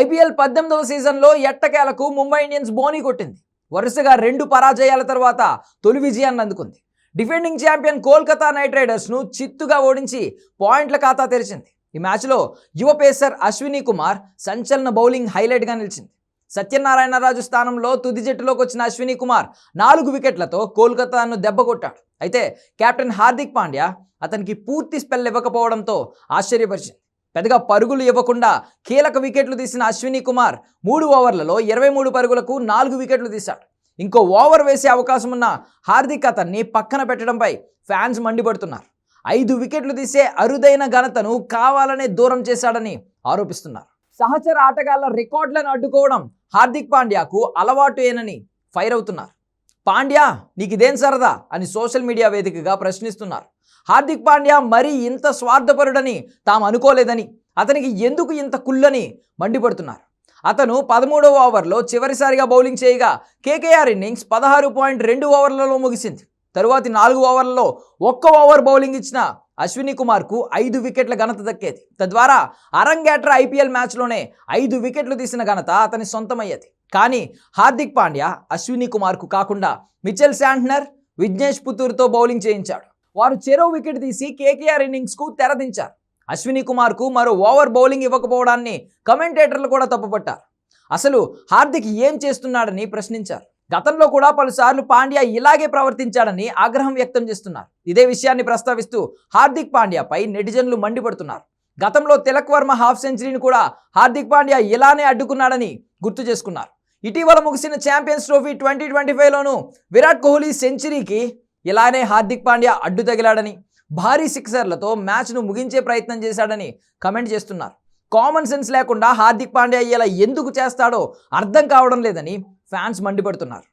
IPL పద్దెనిమిదవ సీజన్లో ఎట్టకేలకు ముంబై ఇండియన్స్ బోని కొట్టింది. వరుసగా రెండు పరాజయాల తర్వాత తొలి విజయాన్ని అందుకుంది. డిఫెండింగ్ ఛాంపియన్ కోల్కతా నైట్ రైడర్స్ను చిత్తుగా ఓడించి పాయింట్ల ఖాతా తెరిచింది. ఈ మ్యాచ్లో యువ పేసర్ అశ్విని కుమార్ సంచలన బౌలింగ్ హైలైట్గా నిలిచింది. సత్యనారాయణరాజు స్థానంలో తుది జట్టులోకి వచ్చిన అశ్విని కుమార్ నాలుగు వికెట్లతో కోల్కతాను దెబ్బ కొట్టాడు. అయితే కెప్టెన్ హార్దిక్ పాండ్యా అతనికి పూర్తి స్పెల్ ఇవ్వకపోవడంతో ఆశ్చర్యపరిచింది. పెద్దగా పరుగులు ఇవ్వకుండా కీలక వికెట్లు తీసిన అశ్విని కుమార్ మూడు ఓవర్లలో ఇరవై మూడు పరుగులకు నాలుగు వికెట్లు తీశాడు. ఇంకో ఓవర్ వేసే అవకాశం ఉన్న హార్దిక్ అతన్ని పక్కన పెట్టడంపై ఫ్యాన్స్ మండిపడుతున్నారు. ఐదు వికెట్లు తీసే అరుదైన ఘనతను కావాలనే దూరం చేశాడని ఆరోపిస్తున్నారు. సహచర ఆటగాళ్ళ రికార్డులను అడ్డుకోవడం హార్దిక్ పాండ్యాకు అలవాటు ఏనని ఫైర్ అవుతున్నారు. పాండ్యా నీకు ఇదేం సరదా? అని సోషల్ మీడియా వేదికగా ప్రశ్నిస్తున్నారు. హార్దిక్ పాండ్యా మరీ ఇంత స్వార్థపరుడని తాము అనుకోలేదని అతనికి ఎందుకు ఇంత కుళ్ళని మండిపడుతున్నారు. అతను పదమూడవ ఓవర్లో చివరిసారిగా బౌలింగ్ చేయగా కేకేఆర్ ఇన్నింగ్స్ పదహారు పాయింట్ రెండు ఓవర్లలో ముగిసింది. తరువాతి నాలుగు ఓవర్లలో ఒక్క ఓవర్ బౌలింగ్ ఇచ్చిన అశ్విని కుమార్కు ఐదు వికెట్ల ఘనత దక్కేది. తద్వారా అరంగేట్ర ఐపీఎల్ మ్యాచ్లోనే ఐదు వికెట్లు తీసిన ఘనత అతని సొంతమయ్యేది. కానీ హార్దిక్ పాండ్యా అశ్విని కుమార్కు కాకుండా మిచెల్ శాంట్నర్ విజ్ఞేష్ పుత్తూరుతో బౌలింగ్ చేయించాడు. వారు చెరో వికెట్ తీసి కేకేఆర్ ఇన్నింగ్స్కు తెరదించారు. అశ్విని కుమార్కు మరో ఓవర్ బౌలింగ్ ఇవ్వకపోవడాన్ని కమెంటేటర్లు కూడా తప్పుపట్టారు. అసలు హార్దిక్ ఏం చేస్తున్నాడని ప్రశ్నించారు. గతంలో కూడా పలుసార్లు పాండ్యా ఇలాగే ప్రవర్తించాడని ఆగ్రహం వ్యక్తం చేస్తున్నారు. ఇదే విషయాన్ని ప్రస్తావిస్తూ హార్దిక్ పాండ్యాపై నెటిజన్లు మండిపడుతున్నారు. గతంలో తిలక్ వర్మ హాఫ్ సెంచరీని కూడా హార్దిక్ పాండ్యా ఇలానే అడ్డుకున్నాడని గుర్తు చేసుకున్నారు. ఇటీవల ముగిసిన ఛాంపియన్స్ ట్రోఫీ ట్వంటీ ట్వంటీ ఫైవ్లోనూ విరాట్ కోహ్లీ సెంచరీకి ఇలానే హార్దిక్ పాండ్యా అడ్డు తగిలాడని భారీ సిక్సర్లతో మ్యాచ్ను ముగించే ప్రయత్నం చేశాడని కమెంట్ చేస్తున్నారు. కామన్ సెన్స్ లేకుండా హార్దిక్ పాండ్యా ఇలా ఎందుకు చేస్తాడో అర్థం కావడం లేదని ఫ్యాన్స్ మండిపడుతున్నారు.